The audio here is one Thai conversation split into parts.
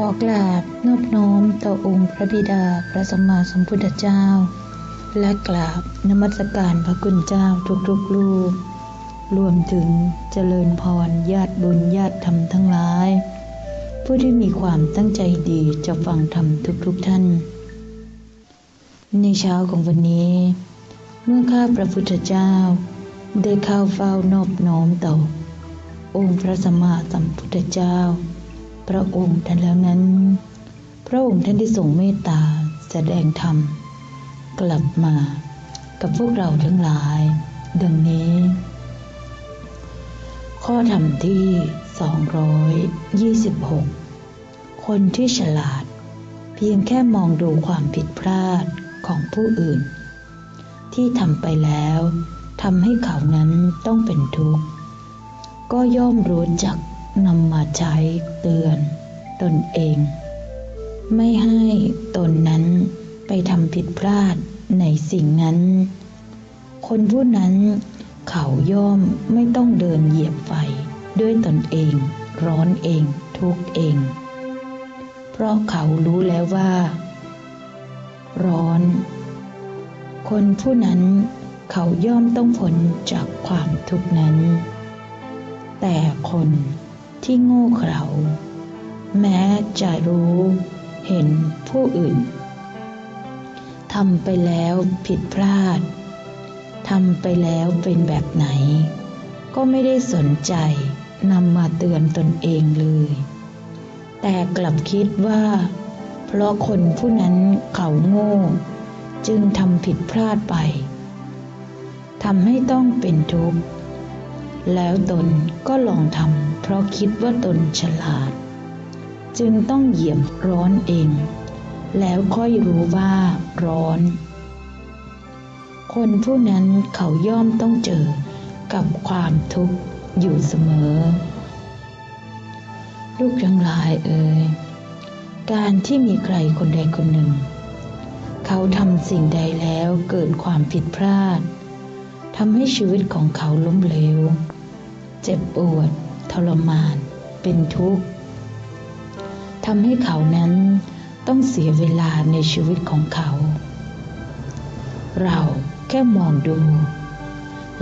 ขอกราบนอบน้อมต่อองค์พระบิดาพระสัมมาสัมพุทธเจ้า และกราบนมัสการพระคุณเจ้าทุกๆรูป รวมถึงเจริญพรญาติบุญญาติธรรมทั้งหลาย ผู้ที่มีความตั้งใจดีจะฟังธรรมทุกๆท่าน ในเช้าของวันนี้ เมื่อข้าพระพุทธเจ้า ได้เข้าเฝ้านอบน้อมต่อ องค์พระสัมมาสัมพุทธเจ้า พระองค์ท่านแล้วนั้น พระองค์ท่านได้ทรงเมตตาแสดงธรรม กลับมากับพวกเราทั้งหลาย ดังนี้ ข้อธรรมที่ 226 คนที่ฉลาด เพียงแค่มองดูความผิดพลาดของผู้อื่น ที่ทำไปแล้วทำให้เขานั้นต้องเป็นทุกข์ ก็ย่อมรู้จัก นำมาใช้เตือนตนเอง ไม่ให้ตนนั้นไปทำผิดพลาดในสิ่งนั้น คนผู้นั้นเขาย่อมไม่ต้องเดินเหยียบไฟด้วยตนเอง ร้อนเอง ทุกเอง เพราะเขารู้แล้วว่า ร้อน คนผู้นั้นเขาย่อมต้องพ้นจากความทุกนั้น แต่คน ที่โง่เขลาแม้จะรู้เห็นผู้อื่นทำไปแล้วผิดพลาดทำไปแล้วเป็นแบบไหน ก็ไม่ได้สนใจนำมาเตือนตนเองเลย แต่กลับคิดว่า เพราะคนผู้นั้นเขาโง่ จึงทำผิดพลาดไปทำให้ต้องเป็นทุกข์ แล้วตนก็ลองทำเพราะคิดว่าตนฉลาด จึงต้องเหยียบร้อนเอง แล้วค่อยรู้ว่าร้อน คนผู้นั้นเขาย่อมต้องเจอกับความทุกข์อยู่เสมอ ลูกทั้งหลายเอ่ยการที่มีใครคนใดคนหนึ่ง เขาทำสิ่งใดแล้วเกิดความผิดพลาดทำให้ชีวิตของเขาล้มเหลว เจ็บปวด ทรมาน เป็นทุกข์ทำให้เขานั้นต้องเสียเวลาในชีวิตของเขา เราแค่มองดู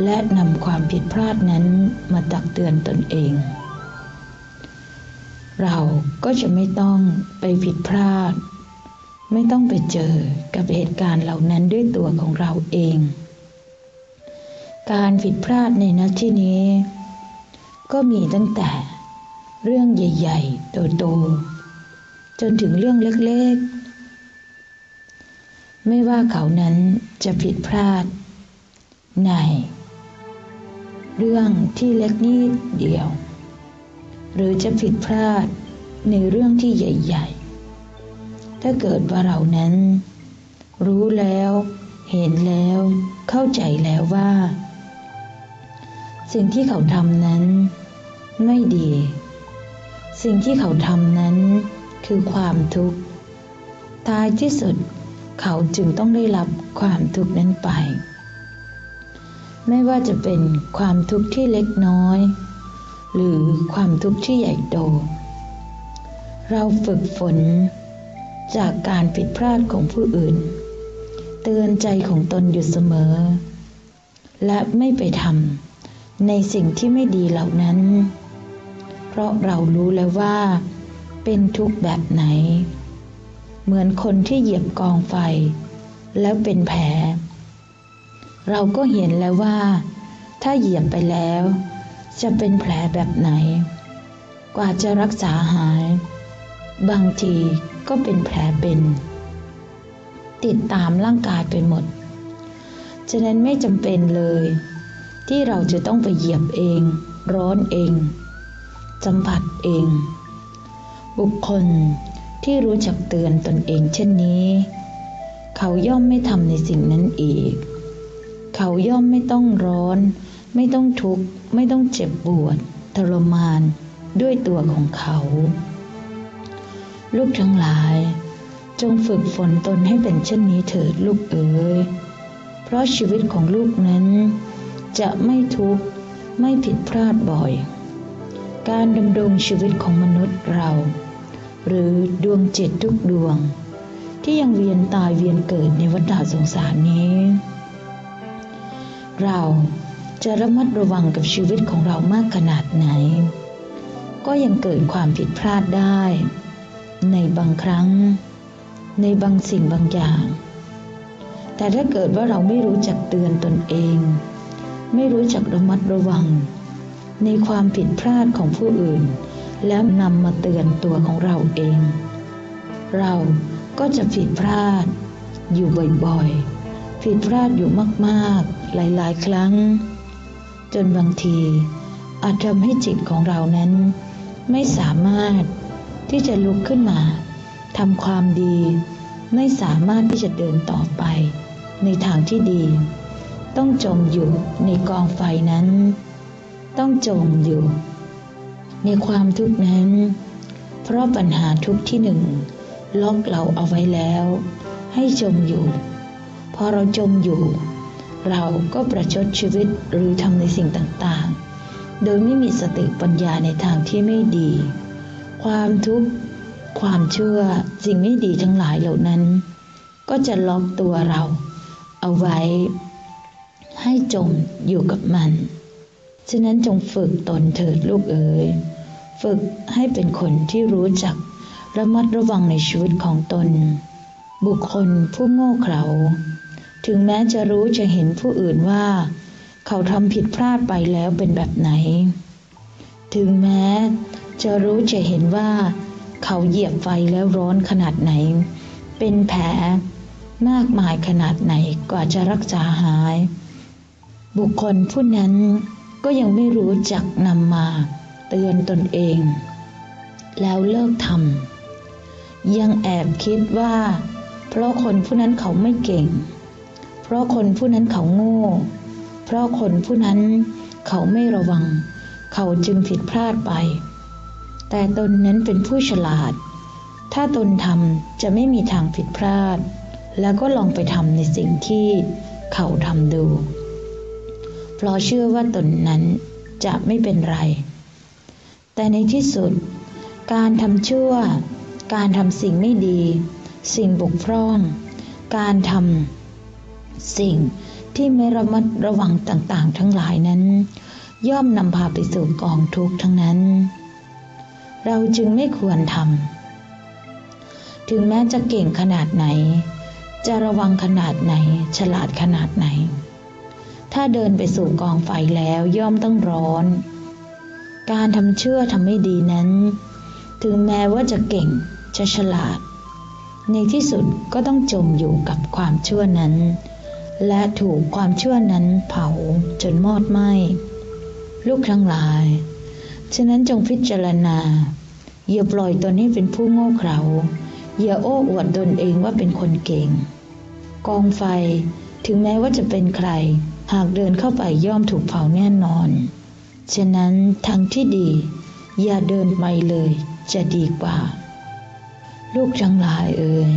และนำความผิดพลาดนั้นมาตักเตือนตนเอง เราก็จะไม่ต้องไปผิดพลาด ไม่ต้องไปเจอกับเหตุการณ์เหล่านั้นด้วยตัวของเราเอง การผิดพลาดในนัดที่นี้ ก็มีตั้งแต่เรื่องใหญ่ ๆ โตๆจนถึงเรื่องเล็กๆ ไม่ว่าเขานั้นจะผิดพลาด ใน เรื่องที่เล็กนิดเดียว หรือจะผิดพลาดในเรื่องที่ใหญ่ ๆ ถ้าเกิดว่าเรานั้น รู้แล้ว เห็นแล้ว เข้าใจแล้วว่า สิ่งที่เขาทำนั้น ไม่ดี สิ่งที่เขาทำนั้น คือความทุกข์ท้ายที่สุดเขาจึงต้องได้รับความทุกข์นั้นไป ไม่ว่าจะเป็นความทุกข์ที่เล็กน้อย หรือความทุกข์ที่ใหญ่โต เราฝึกฝนจากการผิดพลาดของผู้อื่น เตือนใจของตนอยู่เสมอ และไม่ไปทำ ในสิ่งที่ไม่ดีเหล่านั้น เพราะเรารู้แล้วว่า เป็นทุกข์แบบไหน เหมือนคนที่เหยียบกองไฟ แล้วเป็นแผล เราก็เห็นแล้วว่า ถ้าเหยียบไปแล้ว จะเป็นแผลแบบไหน กว่าจะรักษาหาย บางทีก็เป็นแผลเป็น ติดตามร่างกายไปหมด ฉะนั้นไม่จำเป็นเลย ที่เราจะต้องไปเหยียบเอง ร้อนเองสัมผัสเอง บุคคลที่รู้จักเตือนตนเองเช่นนี้ เขาย่อมไม่ทำในสิ่งนั้นอีก เขาย่อมไม่ต้องร้อน ไม่ต้องทุกข์ ไม่ต้องเจ็บปวดทรมานด้วยตัวของเขา ลูกทั้งหลาย จงฝึกฝนตนให้เป็นเช่นนี้เถิดลูกเอ๋ยเพราะชีวิตของลูกนั้น จะไม่ทุกข์ไม่ผิดพลาดบ่อย การดำรงชีวิตของมนุษย์เรา หรือดวงจิตทุกดวง ที่ยังเวียนตายเวียนเกิดในวัฏสงสารนี้ เราจะระมัดระวังกับชีวิตของเรามากขนาดไหน ก็ยังเกิดความผิดพลาดได้ ในบางครั้ง ในบางสิ่งบางอย่าง แต่ถ้าเกิดว่าเราไม่รู้จักเตือนตนเอง ไม่รู้จักระมัดระวัง ในความผิดพลาดของผู้อื่น แล้วนำมาเตือนตัวของเราเอง เราก็จะผิดพลาด อยู่บ่อยๆ ผิดพลาดอยู่มากๆ หลายๆ ครั้ง จนบางทีอาจทำให้จิตของเรานั้น ไม่สามารถที่จะลุกขึ้นมาทำความดี ไม่สามารถที่จะเดินต่อไป ในทางที่ดี ต้องจมอยู่ในกองไฟนั้น ต้องจมอยู่ ในความทุกข์นั้น เพราะปัญหาทุกข์ที่หนึ่งล็อกเราเอาไว้แล้ว ให้จมอยู่ พอเราจมอยู่ เราก็ประชดชีวิตหรือทำในสิ่งต่างๆ โดยไม่มีสติปัญญาในทางที่ไม่ดี ความทุกข์ ความเชื่อสิ่งไม่ดีทั้งหลายเหล่านั้น ก็จะล็อกตัวเราเอาไว้ ให้จมอยู่กับมัน ฉะนั้นจงฝึกตนเถิดลูกเอ๋ย ฝึกให้เป็นคนที่รู้จักระมัดระวังในชีวิตของตน บุคคลผู้โง่เขลา ถึงแม้จะรู้จะเห็นผู้อื่นว่า เขาทำผิดพลาดไปแล้วเป็นแบบไหน ถึงแม้จะรู้จะเห็นว่า เขาเหยียบไฟแล้วร้อนขนาดไหน เป็นแผลมากมายขนาดไหนกว่าจะรักษาหาย บุคคลผู้นั้นก็ยังไม่รู้จักนำมาเตือนตนเอง แล้วเลิกทำยังแอบคิดว่า เพราะคนผู้นั้นเขาไม่เก่ง เพราะคนผู้นั้นเขาโง่ เพราะคนผู้นั้นเขาไม่ระวัง เขาจึงผิดพลาดไป แต่ตนนั้นเป็นผู้ฉลาด ถ้าตนทำจะไม่มีทางผิดพลาด แล้วก็ลองไปทำในสิ่งที่เขาทำดู เพราะเชื่อว่าตนนั้นจะไม่เป็นไร แต่ในที่สุด การทำชั่ว การทำสิ่งไม่ดี สิ่งบกพร่อง การทำสิ่งที่ไม่ระมัดระวังต่างๆ ทั้งหลายนั้น ย่อมนำพาไปสู่กองทุกข์ทั้งนั้น เราจึงไม่ควรทำถึงแม้จะเก่งขนาดไหน จะระวังขนาดไหน ฉลาดขนาดไหน ถ้าเดินไปสู่กองไฟแล้วย่อมต้องร้อน การทำเชื่อทำไม่ดีนั้น ถึงแม้ว่าจะเก่งจะฉลาด ในที่สุดก็ต้องจมอยู่กับความเชั่วนั้น และถูกความเชั่วนั้นเผาจนมอดไหม้ลูกทั้งหลาย ฉะนั้นจงพิจารณา อย่าปล่อยตนให้เป็นผู้โง่เขลาอย่าโอ้อวดตนเองว่าเป็นคนเก่ง กองไฟถึงแม้ว่าจะเป็นใคร หากเดินเข้าไปย่อมถูกเผาแน่นอน ฉะนั้นทางที่ดี อย่าเดินไปเลยจะดีกว่า ลูกทั้งหลายเอ่ย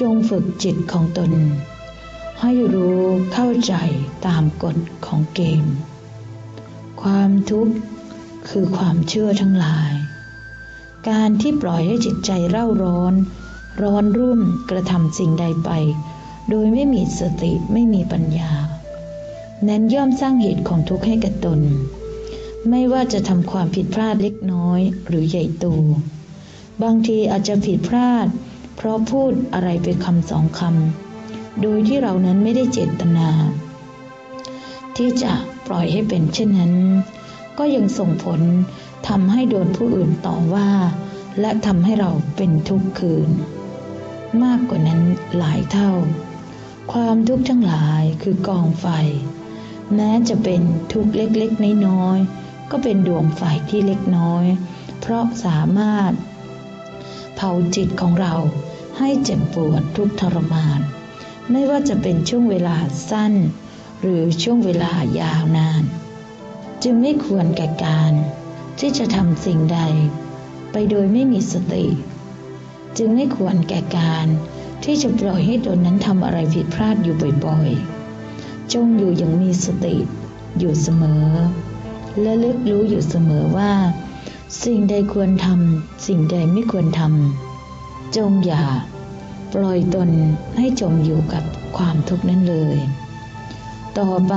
จงฝึกจิตของตน ให้รู้เข้าใจตามกฎของเกม ความทุกข์คือความเชื่อทั้งหลาย การที่ปล่อยให้จิตใจเร่าร้อน ร้อนรุ่มกระทำสิ่งใดไป โดยไม่มีสติไม่มีปัญญา นั้นย่อมสร้างเหตุของทุกข์ให้กับตน ไม่ว่าจะทำความผิดพลาดเล็กน้อยหรือใหญ่โต บางทีอาจจะผิดพลาด เพราะพูดอะไรไปคำสองคำ โดยที่เรานั้นไม่ได้เจตนา ที่จะปล่อยให้เป็นเช่นนั้น ก็ยังส่งผลทำให้โดนผู้อื่นต่อว่า และทำให้เราเป็นทุกข์คืน มากกว่านั้นหลายเท่า ความทุกข์ทั้งหลายคือกองไฟ แม้จะเป็นทุกข์เล็กๆน้อยๆก็เป็นดวงไฟที่เล็กน้อย เพราะสามารถ เผาจิตของเราให้เจ็บปวดทุกทรมาน ไม่ว่าจะเป็นช่วงเวลาสั้น หรือช่วงเวลายาวนาน จึงไม่ควรแก่การที่จะทำสิ่งใด ไปโดยไม่มีสติ จึงไม่ควรแก่การที่จะปล่อยให้ตนนั้นทำอะไรผิดพลาดอยู่บ่อยๆ จงอยู่อย่างมีสติอยู่เสมอ และเลึกรู้อยู่เสมอว่า สิ่งใดควรทำสิ่งใดไม่ควรทำจงอย่า ปล่อยตนให้จมอยู่กับความทุกข์นั้นเลย ต่อไป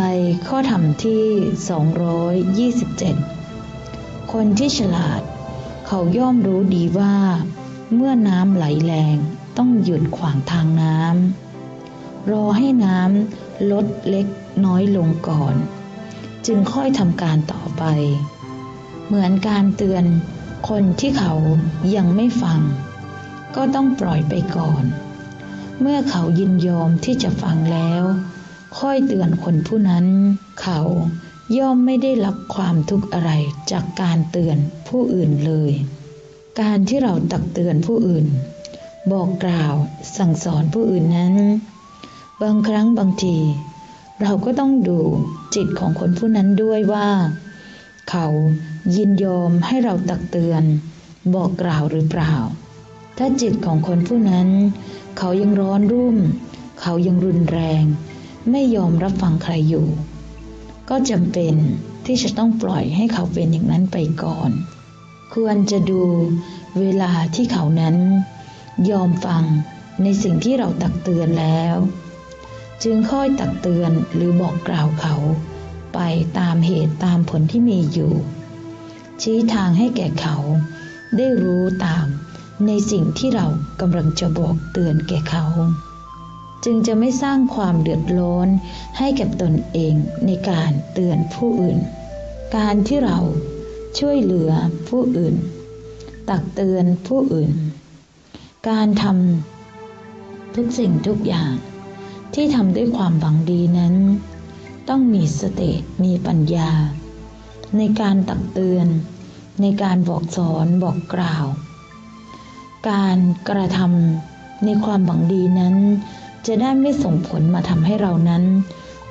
ข้อธรรมที่ 227 คนที่ฉลาด เขาย่อมรู้ดีว่า เมื่อน้ำไหลแรงต้องหยุดขวางทางน้ำ รอให้น้ำลดเล็กน้อยลงก่อน จึงค่อยทำการต่อไป เหมือนการเตือนคนที่เขายังไม่ฟัง ก็ต้องปล่อยไปก่อน เมื่อเขายินยอมที่จะฟังแล้ว ค่อยเตือนคนผู้นั้น เขาย่อมไม่ได้รับความทุกข์อะไรจากการเตือนผู้อื่นเลย การที่เราตักเตือนผู้อื่น บอกกล่าวสั่งสอนผู้อื่นนั้น บางครั้งบางที เราก็ต้องดูจิตของคนผู้นั้นด้วยว่า เขายินยอมให้เราตักเตือน บอกกล่าวหรือเปล่า ถ้าจิตของคนผู้นั้น เขายังร้อนรุ่ม เขายังรุนแรง ไม่ยอมรับฟังใครอยู่ ก็จำเป็นที่จะต้องปล่อยให้เขาเป็นอย่างนั้นไปก่อน ควรจะดูเวลาที่เขานั้น ยอมฟังในสิ่งที่เราตักเตือนแล้ว จึงค่อยตักเตือนหรือบอกกล่าวเขา ไปตามเหตุตามผลที่มีอยู่ ชี้ทางให้แก่เขา ได้รู้ตามในสิ่งที่เรากำลังจะบอกเตือนแก่เขา จึงจะไม่สร้างความเดือดร้อนให้กับตนเองในการเตือนผู้อื่น การที่เราช่วยเหลือผู้อื่น ตักเตือนผู้อื่น การทำทุกสิ่งทุกอย่าง ที่ทำด้วยความหวังดีนั้น ต้องมีสติมีปัญญา ในการตักเตือน ในการบอกสอนบอกกล่าว การกระทำในความหวังดีนั้น จะได้ไม่ส่งผลมาทำให้เรานั้น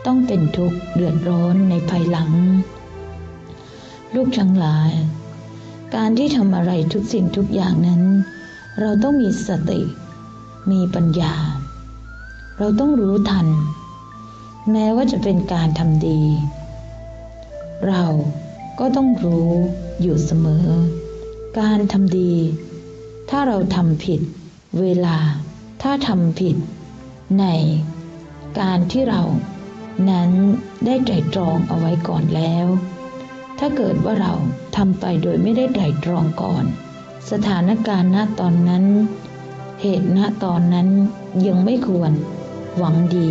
ต้องเป็นทุกข์เดือดร้อนในภายหลัง ลูกทั้งหลาย การที่ทำอะไรทุกสิ่งทุกอย่างนั้น เราต้องมีสติ มีปัญญา เราต้องรู้ทัน แม้ว่าจะเป็นการทำดี เราก็ต้องรู้อยู่เสมอ การทำดี ถ้าเราทำผิด เวลา ถ้าทำผิด ในการที่เรานั้นได้ไตรตรองเอาไว้ก่อนแล้ว ถ้าเกิดว่าเราทำไปโดยไม่ได้ไตรตรองก่อน สถานการณ์ณตอนนั้น เหตุณตอนนั้นยังไม่ควร หวังดี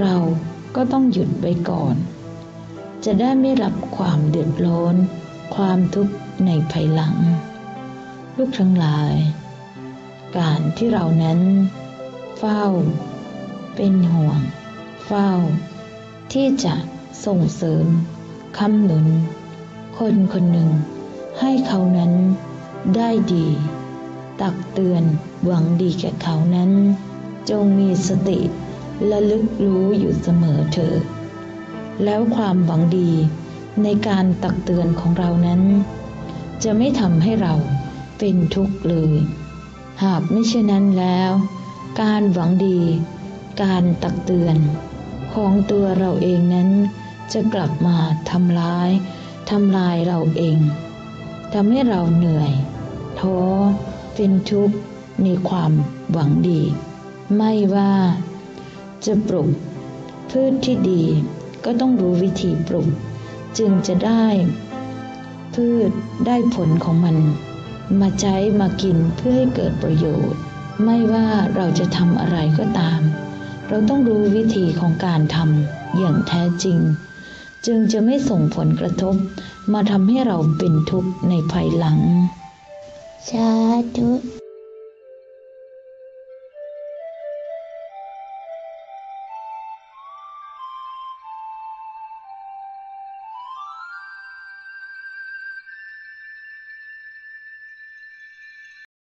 เราก็ต้องหยุดไว้ก่อน จะได้ไม่รับความเดือดร้อน ความทุกข์ในภายหลัง ลูกทั้งหลาย การที่เรานั้น เฝ้า เป็นห่วง เฝ้า ที่จะส่งเสริมคำหนุน คนคนหนึ่ง ให้เขานั้นได้ดี ตักเตือนหวังดีแก่เขานั้น จงมีสติและลึกรู้อยู่เสมอเถิดแล้วความหวังดีในการตักเตือนของเรานั้น จะไม่ทำให้เราเป็นทุกข์เลย หากไม่เช่นนั้นแล้ว การหวังดี การตักเตือน ของตัวเราเองนั้น จะกลับมาทำร้ายทำลายเราเองทำให้เราเหนื่อยท้อเป็นทุกข์ในความหวังดี ไม่ว่า จะปลูกพืชที่ดีก็ต้องรู้วิธีปลูกจึงจะได้ พืชได้ผลของมัน มาใช้มากินเพื่อให้เกิดประโยชน์ ไม่ว่าเราจะทำอะไรก็ตาม เราต้องรู้วิธีของการทำอย่างแท้จริง จึงจะไม่ส่งผลกระทบ มาทำให้เราเป็นทุกข์ในภายหลังสาธุ